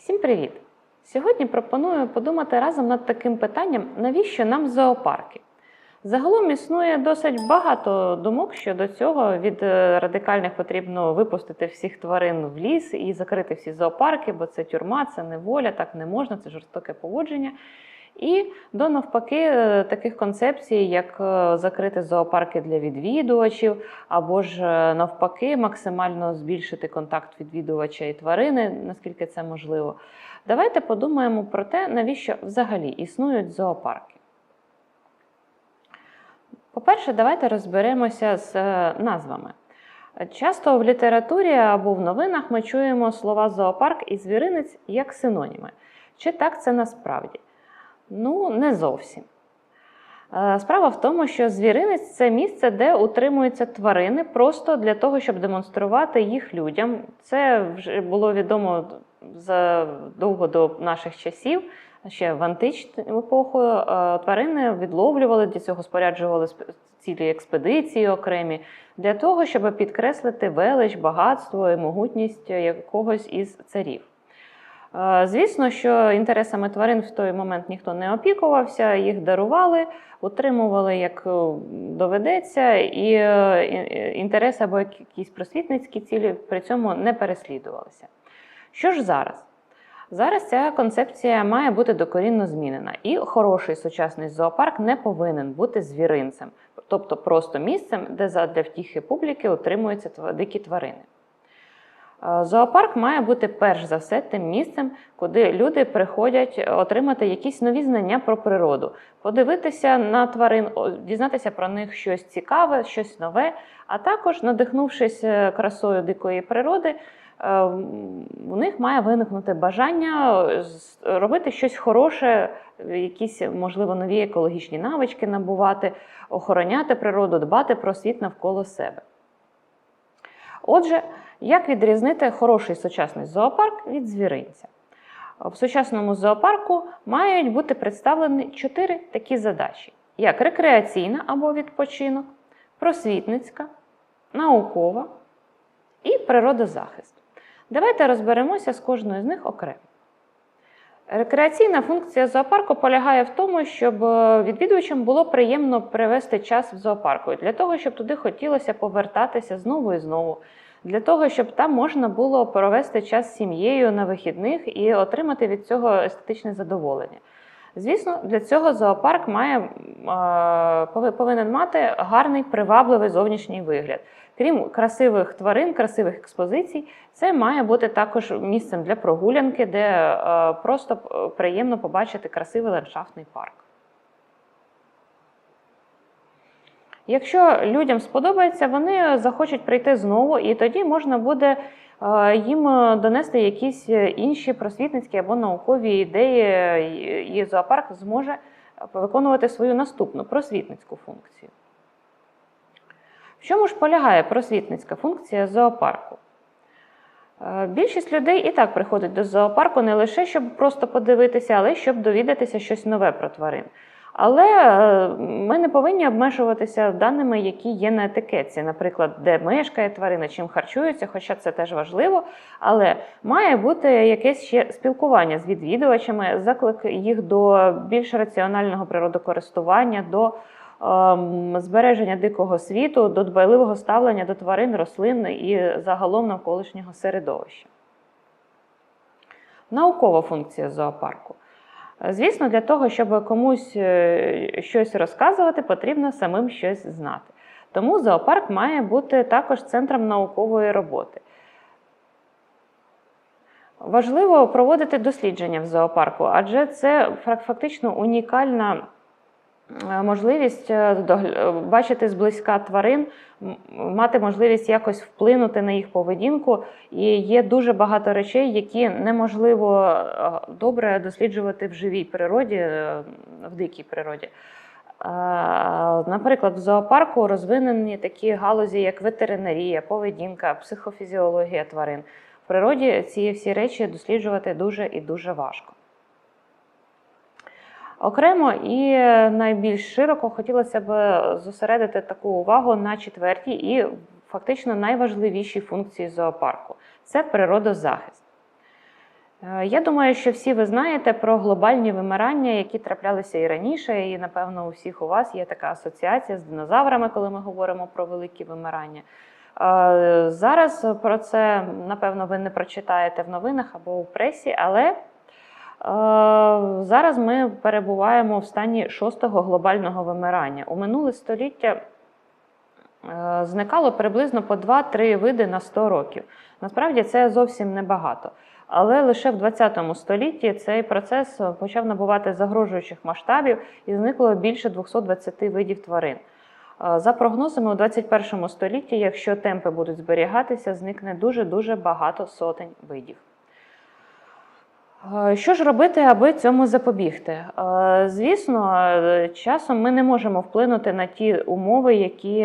Всім привіт! Сьогодні пропоную подумати разом над таким питанням, навіщо нам зоопарки? Загалом існує досить багато думок щодо цього. Від е, радикальних потрібно випустити всіх тварин в ліс і закрити всі зоопарки, бо це тюрма, це неволя, так не можна, це жорстоке поводження. І до навпаки, е, таких концепцій, як е, закрити зоопарки для відвідувачів, або ж е, навпаки, максимально збільшити контакт відвідувача і тварини, наскільки це можливо. Давайте подумаємо про те, навіщо взагалі існують зоопарки. По-перше, давайте розберемося з назвами. Часто в літературі або в новинах ми чуємо слова зоопарк і звіринець як синоніми. Чи так це насправді? Ну, не зовсім. Е, Справа в тому, що звіринець це місце, де утримуються тварини просто для того, щоб демонструвати їх людям. Це вже було відомо задовго до наших часів. Ще в античну епоху е, тварини відловлювали для цього, споряджували цілі експедиції окремі для того, щоб підкреслити велич, багатство і могутність якогось із царів. Е, Звісно, що інтересами тварин в той момент ніхто не опікувався, їх дарували, утримували як е, доведеться, і е, інтереси або якісь просвітницькі цілі при цьому не переслідувалися. Що ж зараз? Зараз ця концепція має бути докорінно змінена, і хороший сучасний зоопарк не повинен бути звіринцем, тобто просто місцем, де задля втіхи публіки утримуються дикі тварини. Е, Зоопарк має бути перш за все тим місцем, куди люди приходять отримати якісь нові знання про природу, подивитися на тварин, дізнатися про них щось цікаве, щось нове, а також, надихнувшись е, красою дикої природи, е, у них має виникнути бажання е, робити щось хороше, якісь, можливо, нові екологічні навички набувати, охороняти природу, дбати про світ навколо себе. Отже, як відрізнити хороший сучасний зоопарк від звіринця? В сучасному зоопарку мають бути представлені чотири такі задачі: як рекреаційна або відпочинок, просвітницька, наукова і природозахист. Давайте розберемося з кожною з них окремо. Рекреаційна функція зоопарку полягає в тому, щоб е, відвідувачам було приємно привести час в зоопарку, для того, щоб туди хотілося повертатися знову і знову, для того, щоб там можна було провести час з сім'єю на вихідних і отримати від цього естетичне задоволення. Звісно, для цього зоопарк має, повинен мати гарний привабливий зовнішній вигляд. Крім красивих тварин, красивих експозицій, це має бути також місцем для прогулянки, де е, просто е, приємно побачити красивий ландшафтний парк. Якщо людям сподобається, вони захочуть прийти знову, і тоді можна буде їм е, донести якісь е, інші просвітницькі або наукові ідеї, і- зоопарк зможе виконувати свою наступну просвітницьку функцію. В чому ж полягає просвітницька функція зоопарку? Е, Більшість людей і так приходить до зоопарку не лише щоб просто подивитися, але й щоб довідатися щось нове про тварин. Але е, ми не повинні обмежуватися даними, які є на етикетці, наприклад, де мешкає тварина, чим харчується, хоча це теж важливо. Але має бути якесь ще спілкування з відвідувачами, заклик їх до більш раціонального природокористування, до ем, збереження дикого світу, до дбайливого ставлення до тварин, рослин і загалом навколишнього середовища. Наукова функція зоопарку. Звісно, для того, щоб комусь е, щось розказувати, потрібно самим щось знати. Тому зоопарк має бути також центром наукової роботи. Важливо проводити дослідження в зоопарку, адже це фактично унікальна можливість е, е, бачити зблизька тварин, мати можливість якось вплинути на їх поведінку. І є дуже багато речей, які неможливо е, добре досліджувати в живій природі, е, в дикій природі. Е, Наприклад, в зоопарку розвинені такі галузі, як ветеринарія, поведінка, психофізіологія тварин. В природі ці всі речі досліджувати дуже і дуже важко. Окремо і найбільш широко хотілося б зосередити таку увагу на четвертій і фактично найважливішій функції зоопарку це природозахист. Е, Я думаю, що всі ви знаєте про глобальні вимирання, які траплялися і раніше, і напевно у всіх у вас є така асоціація з динозаврами, коли ми говоримо про великі вимирання. Е, Зараз про це, напевно, ви не прочитаєте в новинах або у пресі, але е, зараз ми перебуваємо в стані шостого глобального вимирання. У минуле століття е, зникало приблизно по 2-3 види на 100 років. Насправді це зовсім небагато. Але лише в 20 столітті цей процес почав набувати загрожуючих масштабів і зникло більше 220 видів тварин. Е, За прогнозами, у 21 столітті, якщо темпи будуть зберігатися, зникне дуже-дуже багато сотень видів. Е, Що ж робити, аби цьому запобігти? Е, Звісно, е, часом ми не можемо вплинути на ті умови, які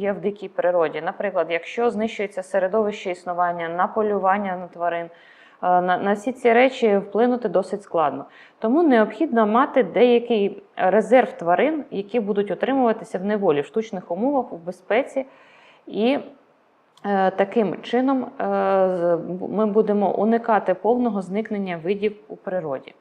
є в дикій природі. Наприклад, якщо знищується середовище існування на полювання на тварин, на, всі ці речі вплинути досить складно. Тому необхідно мати деякий резерв тварин, які будуть утримуватися в неволі в штучних умовах, у безпеці і Таким чином е, ми будемо уникати повного зникнення видів у природі.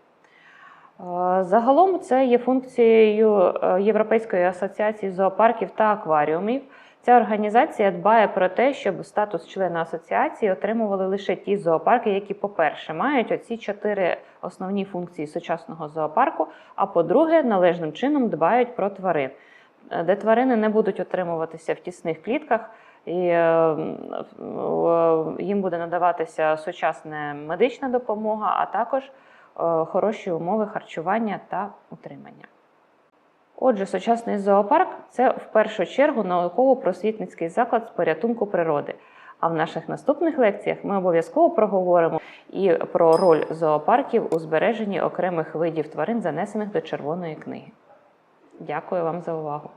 Е, Загалом це є функцією е, Європейської асоціації зоопарків та акваріумів. Ця організація дбає про те, щоб статус члена асоціації отримували лише ті зоопарки, які, по-перше, мають оці чотири основні функції сучасного зоопарку, а по-друге, належним чином дбають про тварин, е, де тварини не будуть утримуватися в тісних клітках, і е, м, е, їм буде надаватися сучасна медична допомога, а також е, хороші умови харчування та утримання. Отже, сучасний зоопарк це в першу чергу науково-просвітницький заклад з порятунку природи. А в наших наступних лекціях ми обов'язково проговоримо і про роль зоопарків у збереженні окремих видів тварин, занесених до Червоної книги. Дякую вам за увагу!